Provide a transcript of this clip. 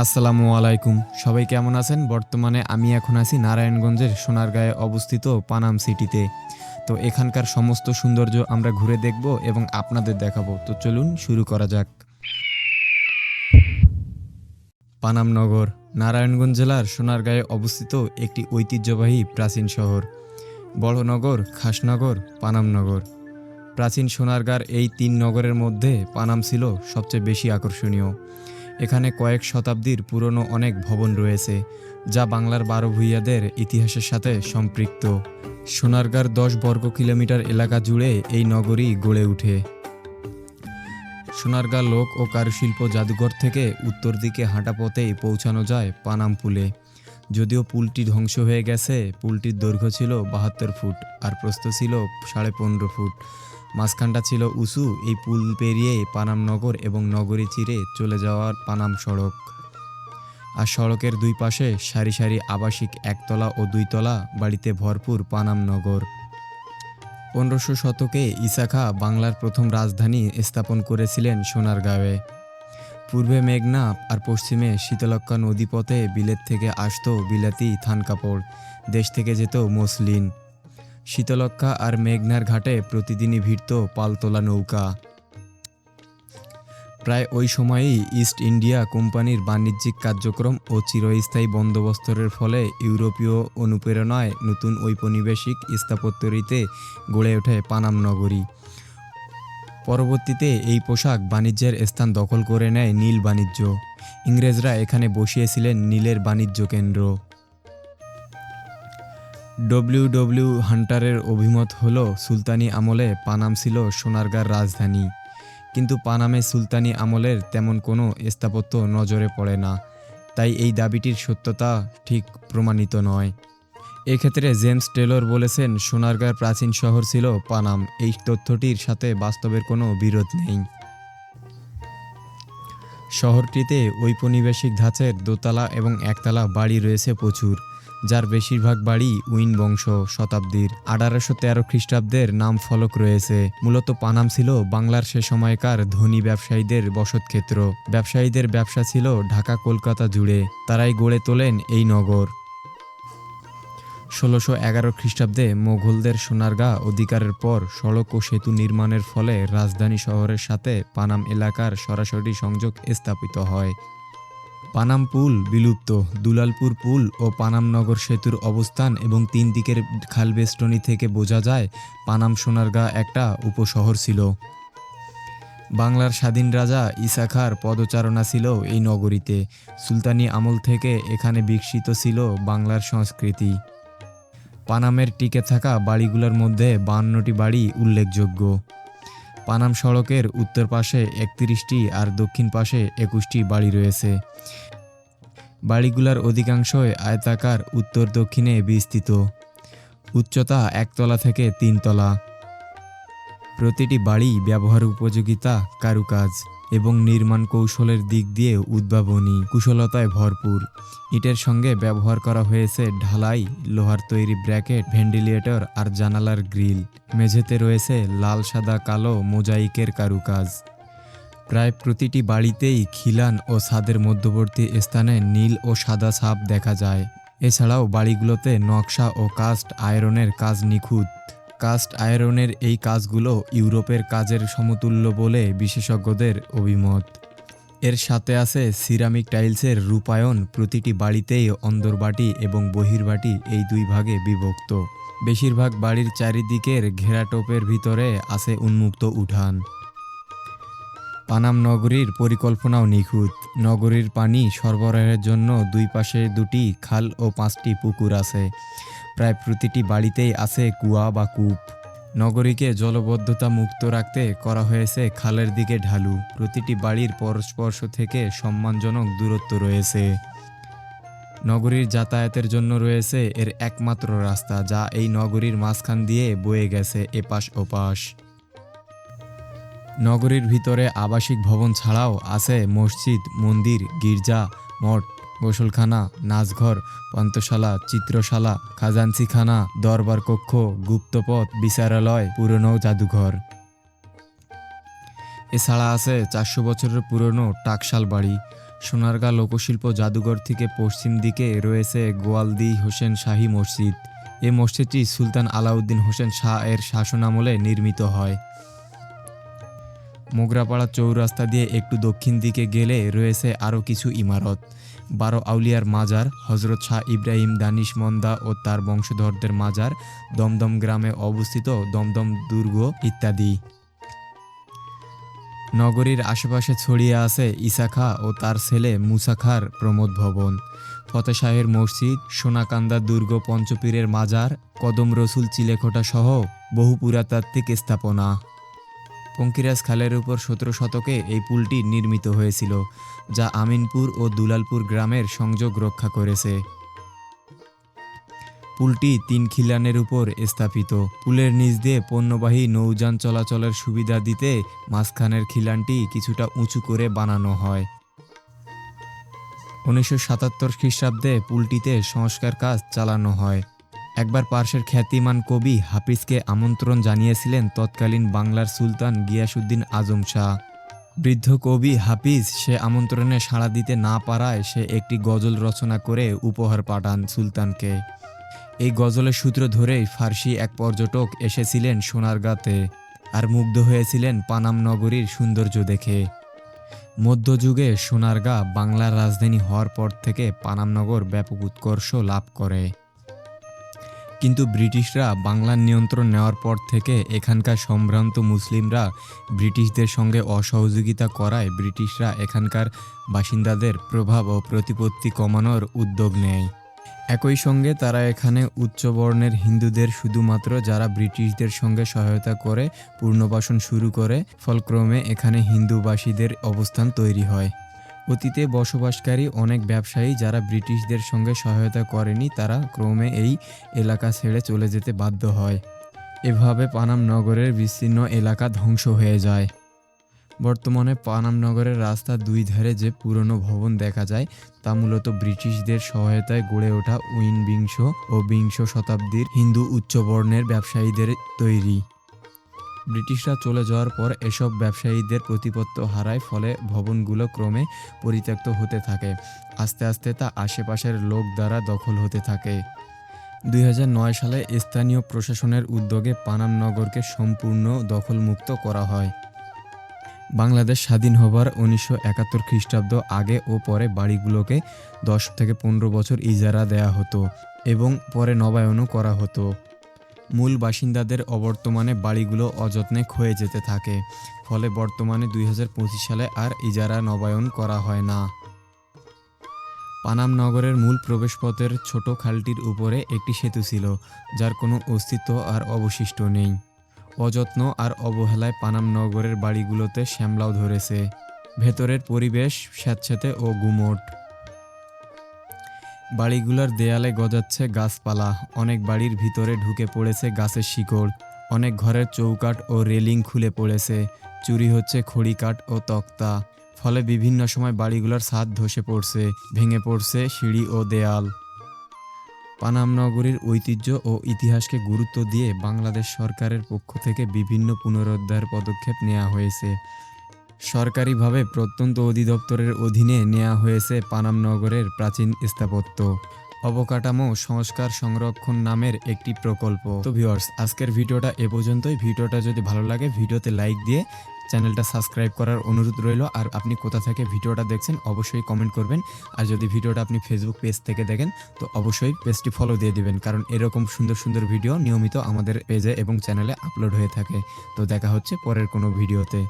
আসসালামু আলাইকুম। সবাই কেমন আছেন? বর্তমানে আমি এখন আছি নারায়ণগঞ্জের সোনারগাঁয়ে অবস্থিত পানাম সিটিতে। তো এখানকার সমস্ত সৌন্দর্য আমরা ঘুরে দেখব এবং আপনাদের দেখাবো। তো চলুন শুরু করা যাক। পানাম নগর, নারায়ণগঞ্জ জেলার সোনারগাঁয়ে অবস্থিত একটি ঐতিহ্যবাহী প্রাচীন শহর। বড়নগর, খাসনগর পানামনগর প্রাচীন সোনারগাঁর এই তিন নগরের মধ্যে পানাম ছিল সবচেয়ে বেশি আকর্ষণীয়। এখানে কয়েক শতাব্দীর পুরনো অনেক ভবন রয়েছে, যা বাংলার বারো ভূঁইয়াদের ইতিহাসের সাথে সম্পৃক্ত। সোনারগাঁর দশ বর্গ কিলোমিটার এলাকা জুড়ে এই নগরী গড়ে ওঠে সোনারগাঁ লোক ও কারুশিল্প জাদুঘর থেকে উত্তর দিকে হাঁটা পথেই পৌঁছানো যায় পানাম পুলে। যদিও পুলটি ধ্বংস হয়ে গেছে, পুলটির দৈর্ঘ্য ছিল বাহাত্তর ফুট আর প্রস্থ ছিল সাড়ে পনেরো ফুট। মাঝখানটা ছিল উঁচু, এই পুল পেরিয়ে পানাম নগর এবং নগরী চিরে চলে যাওয়ার পানাম সড়ক। আর সড়কের দুই পাশে সারি সারি আবাসিক একতলা ও দুইতলা বাড়িতে ভরপুর পানাম নগর। পনেরোশো শতকে ইসাখা বাংলার প্রথম রাজধানী স্থাপন করেছিলেন সোনারগাঁওয়ে। পূর্বে মেঘনা আর পশ্চিমে শীতলক্ষ্যা নদীপথে বিলেত থেকে আসতো বিলাতি থান কাপড়, দেশ থেকে যেত মসলিন। শীতলক্ষ্যা আর মেঘনার ঘাটে প্রতিদিনই ভিড়ত পালতোলা নৌকা। প্রায় ওই সময়েই ইস্ট ইন্ডিয়া কোম্পানির বাণিজ্যিক কার্যক্রম ও চিরস্থায়ী বন্দোবস্তরের ফলে ইউরোপীয় অনুপ্রেরণায় নতুন ঔপনিবেশিক স্থাপত্যরীতে গড়ে ওঠে পানাম নগরী। পরবর্তীতে এই পোশাক বাণিজ্যের স্থান দখল করে নেয় নীল বাণিজ্য। ইংরেজরা এখানে বসিয়েছিলেন নীলের বাণিজ্য কেন্দ্র। ডব্লিউ ডব্লিউ হান্টারের অভিমত হল, সুলতানি আমলে পানাম ছিল সোনারগাঁর রাজধানী। কিন্তু পানামে সুলতানি আমলের তেমন কোনো স্থাপত্য নজরে পড়ে না। তাই এই দাবিটির সত্যতা ঠিক প্রমাণিত নয়। এক্ষেত্রে জেমস টেলর বলেছেন, সোনারগাঁর প্রাচীন শহর ছিল পানাম। এই তথ্যটির সাথে বাস্তবের কোনো বিরোধ নেই। শহরটিতে ঔপনিবেশিক ধাঁচের দোতলা এবং একতলা বাড়ি রয়েছে প্রচুর। যার বেশিরভাগ বাড়ি উইন বংশ শতাব্দীর আঠারোশো তেরো খ্রিস্টাব্দের নাম ফলক রয়েছে। মূলত পানাম ছিল বাংলার সে সময়কার ধনী ব্যবসায়ীদের বসতক্ষেত্র। ব্যবসায়ীদের ব্যবসা ছিল ঢাকা কলকাতা জুড়ে। তারাই গড়ে তোলেন এই নগর। ষোলোশো এগারো খ্রিস্টাব্দে মোগলদের সোনারগাঁ অধিকারের পর সড়ক ও সেতু নির্মাণের ফলে রাজধানী শহরের সাথে পানাম এলাকার সরাসরি সংযোগ স্থাপিত হয়। পানাম পুল, বিলুপ্ত, দুলালপুর পুল ও পানাম নগর সেতুর অবস্থান এবং তিন দিকের খালবেষ্টনী থেকে বোঝা যায়, পানাম সোনারগাঁ একটা উপশহর ছিল। বাংলার স্বাধীন রাজা ইসাখার পদচারণা ছিল এই নগরীতে। সুলতানি আমল থেকে এখানে বিকশিত ছিল বাংলার সংস্কৃতি। পানামের টিকে থাকা বাড়িগুলোর মধ্যে বান্নটি বাড়ি উল্লেখযোগ্য। পানাম সড়কের উত্তর পাশে একত্রিশটি আর দক্ষিণ পাশে একুশটি বাড়ি রয়েছে। বাড়িগুলার অধিকাংশই আয়তাকার উত্তর দক্ষিণে বিস্তৃত। উচ্চতা একতলা থেকে তিনতলা। প্রতিটি বাড়ি ব্যবহার উপযোগিতা কারুকাজ। এবং নির্মাণ কৌশলের দিক দিয়ে উদ্ভাবনী কুশলতায় ভরপুর। ইটের সঙ্গে ব্যবহার করা হয়েছে ঢালাই, লোহার তৈরি ব্র্যাকেট, ভেন্টিলেটর আর জানালার গ্রিল। মেঝেতে রয়েছে লাল, সাদা, কালো, মোজাইকের কারুকাজ। প্রায় প্রতিটি বাড়িতেই খিলান ও ছাদের মধ্যবর্তী স্থানে নীল ও সাদা ছাপ দেখা যায়। এছাড়াও বাড়িগুলোতে নকশা ও কাস্ট আয়রনের কাজ নিখুঁত। কাস্ট আয়রনের এই কাজগুলো ইউরোপের কাজের সমতুল্য বলে বিশেষজ্ঞদের অভিমত। এর সাথে আছে সিরামিক টাইলসের রূপায়ণ প্রতিটি বাড়িতেই অন্দরবাটি এবং বহির্বাটি এই দুই ভাগে বিভক্ত। বেশিরভাগ বাড়ির চারিদিকের ঘেরাটোপের ভিতরে আছে উন্মুক্ত উঠান। পানাম নগরীর পরিকল্পনাও নিখুঁত। নগরীর পানি সরবরাহের জন্য দুই পাশে দুটি খাল ও পাঁচটি পুকুর আছে। প্রায় প্রতিটি বাড়িতেই আছে কুয়া বা কূপ। নগরীকে জলবদ্ধতা মুক্ত রাখতে করা হয়েছে খালের দিকে ঢালু। প্রতিটি বাড়ির পরস্পর্শ থেকে সম্মানজনক দূরত্ব রয়েছে। নগরীর যাতায়াতের জন্য রয়েছে এর একমাত্র রাস্তা, যা এই নগরীর মাঝখান দিয়ে বয়ে গেছে এপাশ ওপাশ। নগরীর ভিতরে আবাসিক ভবন ছাড়াও আছে মসজিদ, মন্দির, গির্জা, মঠ গোসলখানা নাচঘর পান্তশালা চিত্রশালা খাজানচিখানা দরবার কক্ষ, গুপ্তপথ, বিচারালয়, পুরনো জাদুঘর। এছাড়া আছে চারশো বছরের পুরনো টাকশাল বাড়ি। সোনারগাঁ লোকশিল্প জাদুঘর থেকে পশ্চিম দিকে রয়েছে গোয়ালদি হোসেন শাহী মসজিদ। এই মসজিদটি সুলতান আলাউদ্দিন হোসেন শাহ এর শাসনামলে নির্মিত হয়। মোগরাপাড়া চৌরাস্তা দিয়ে একটু দক্ষিণ দিকে গেলে রয়েছে আরও কিছু ইমারত। বারো আউলিয়ার মাজার হজরত শাহ ইব্রাহিম দানিশ মন্দা ও তার বংশধরদের মাজার, দমদম গ্রামে অবস্থিত দমদম দুর্গ ইত্যাদি। নগরীর আশেপাশে ছড়িয়ে আছে ইসাখা ও তার ছেলে মুসাখার প্রমোদ ভবন। ফতেশাহের মসজিদ, সোনাকান্দা দুর্গ পঞ্চপীরের মাজার, কদম রসুল চিলেখোটা সহ বহু পুরাতাত্ত্বিক স্থাপনা। পঙ্কিরাজ খালের উপর সতেরো শতকে এই পুলটি নির্মিত হয়েছিল, যা আমিনপুর ও দুলালপুর গ্রামের সংযোগ রক্ষা করেছে। পুলটি তিন খিলানের উপর স্থাপিত। পুলের নিচ দিয়ে পণ্যবাহী নৌযান চলাচলের সুবিধা দিতে মাঝখানের খিলানটি কিছুটা উঁচু করে বানানো হয়। উনিশশো সাতাত্তর খ্রিস্টাব্দে পুলটিতে সংস্কার কাজ চালানো হয়। একবার পার্শ্বের খ্যাতিমান কবি হাফিজকে আমন্ত্রণ জানিয়েছিলেন তৎকালীন বাংলার সুলতান গিয়াসুদ্দিন আজম শাহ। বৃদ্ধ কবি হাফিজ সে আমন্ত্রণে সাড়া দিতে না পারায় সে একটি গজল রচনা করে উপহার পাঠান সুলতানকে। এই গজলের সূত্র ধরেই ফার্সি এক পর্যটক এসেছিলেন সোনারগাঁতে আর মুগ্ধ হয়েছিলেন পানাম নগরীর সৌন্দর্য দেখে। মধ্যযুগে সোনারগাঁ বাংলার রাজধানী হওয়ার পর থেকে পানামনগর ব্যাপক উৎকর্ষ লাভ করে। কিন্তু ব্রিটিশরা বাংলার নিয়ন্ত্রণ নেওয়ার পর থেকে এখানকার সম্ভ্রান্ত মুসলিমরা ব্রিটিশদের সঙ্গে অসহযোগিতা করায় ব্রিটিশরা এখানকার বাসিন্দাদের প্রভাব ও প্রতিপত্তি কমানোর উদ্যোগ নেয়। একই সঙ্গে তারা এখানে উচ্চবর্ণের হিন্দুদের শুধুমাত্র যারা ব্রিটিশদের সঙ্গে সহায়তা করে, পুনর্বাসন শুরু করে, ফলক্রমে এখানে হিন্দুবাসীদের অবস্থান তৈরি হয়। অতীতে বসবাসকারী অনেক ব্যবসায়ী যারা ব্রিটিশদের সঙ্গে সহায়তা করেনি, তারা ক্রমে এই এলাকা ছেড়ে চলে যেতে বাধ্য হয়। এভাবে পানাম নগরের বিস্তীর্ণ এলাকা ধ্বংস হয়ে যায়। বর্তমানে পানাম নগরের রাস্তার দুই ধারে যে পুরনো ভবন দেখা যায়, তা মূলত ব্রিটিশদের সহায়তায় গড়ে ওঠা উইন বিংশ ও বিংশ শতাব্দীর হিন্দু উচ্চবর্ণের ব্যবসায়ীদের তৈরি। ব্রিটিশরা চলে যাওয়ার পর এসব ব্যবসায়ীদের প্রতিপত্ত হারায়, ফলে ভবনগুলো ক্রমে পরিত্যক্ত হতে থাকে। আস্তে আস্তে তা আশেপাশের লোক দ্বারা দখল হতে থাকে। দুই হাজার নয় সালে স্থানীয় প্রশাসনের উদ্যোগে পানাম নগরকে সম্পূর্ণ দখলমুক্ত করা হয়। বাংলাদেশ স্বাধীন হবার উনিশশো একাত্তর খ্রিস্টাব্দ আগে ও পরে বাড়িগুলোকে দশ থেকে পনেরো বছর ইজারা দেয়া হতো এবং পরে নবায়নও করা হতো। মূল বাসিন্দাদের অবর্তমানে বাড়িগুলো অযত্নে ক্ষয়ে যেতে থাকে। ফলে বর্তমানে দুই হাজার পঁচিশ সালে আর ইজারা নবায়ন করা হয় না। পানাম নগরের মূল প্রবেশপথের ছোট খালটির উপরে একটি সেতু ছিল, যার কোনো অস্তিত্ব আর অবশিষ্ট নেই। অযত্ন আর অবহেলায় পানাম নগরের বাড়িগুলোতে শ্যামলাও ধরেছে। ভেতরের পরিবেশ স্যাঁতস্যাঁতে ও গুমোট। বাড়িগুলোর দেয়ালে গজাচ্ছে গাছপালা। অনেক বাড়ির ভিতরে ঢুকে পড়েছে গাছের শিকড়। অনেক ঘরের চৌকাঠ ও রেলিং খুলে পড়েছে। চুরি হচ্ছে খড়িকাঠ ও তক্তা। ফলে বিভিন্ন সময় বাড়িগুলোর ছাদ ধসে পড়ছে, ভেঙে পড়ছে সিঁড়ি ও দেয়াল। পানাম নগরীর ঐতিহ্য ও ইতিহাসকে গুরুত্ব দিয়ে বাংলাদেশ সরকারের পক্ষ থেকে বিভিন্ন পুনরুদ্ধার পদক্ষেপ নেওয়া হয়েছে। সরকারিভাবে প্রত্যন্ত অধিদপ্তরের অধীনে নেওয়া হয়েছে পানাম নগরের প্রাচীন স্থাপত্য। অবকাঠামো সংস্কার সংরক্ষণ নামের একটি প্রকল্প। তো ভিউয়ার্স আজকের ভিডিওটা এ পর্যন্তই। ভিডিওটা যদি ভালো লাগে, ভিডিওতে লাইক দিয়ে চ্যানেলটা সাবস্ক্রাইব করার অনুরোধ রইল। আর আপনি কোথা থেকে ভিডিওটা দেখছেন, অবশ্যই কমেন্ট করবেন। আর যদি ভিডিওটা আপনি ফেসবুক পেজ থেকে দেখেন, তো অবশ্যই পেজটি ফলো দিয়ে দিবেন। কারণ এরকম সুন্দর সুন্দর ভিডিও নিয়মিত আমাদের পেজে এবং চ্যানেলে আপলোড হয়ে থাকে। তো দেখা হচ্ছে পরের কোনো ভিডিওতে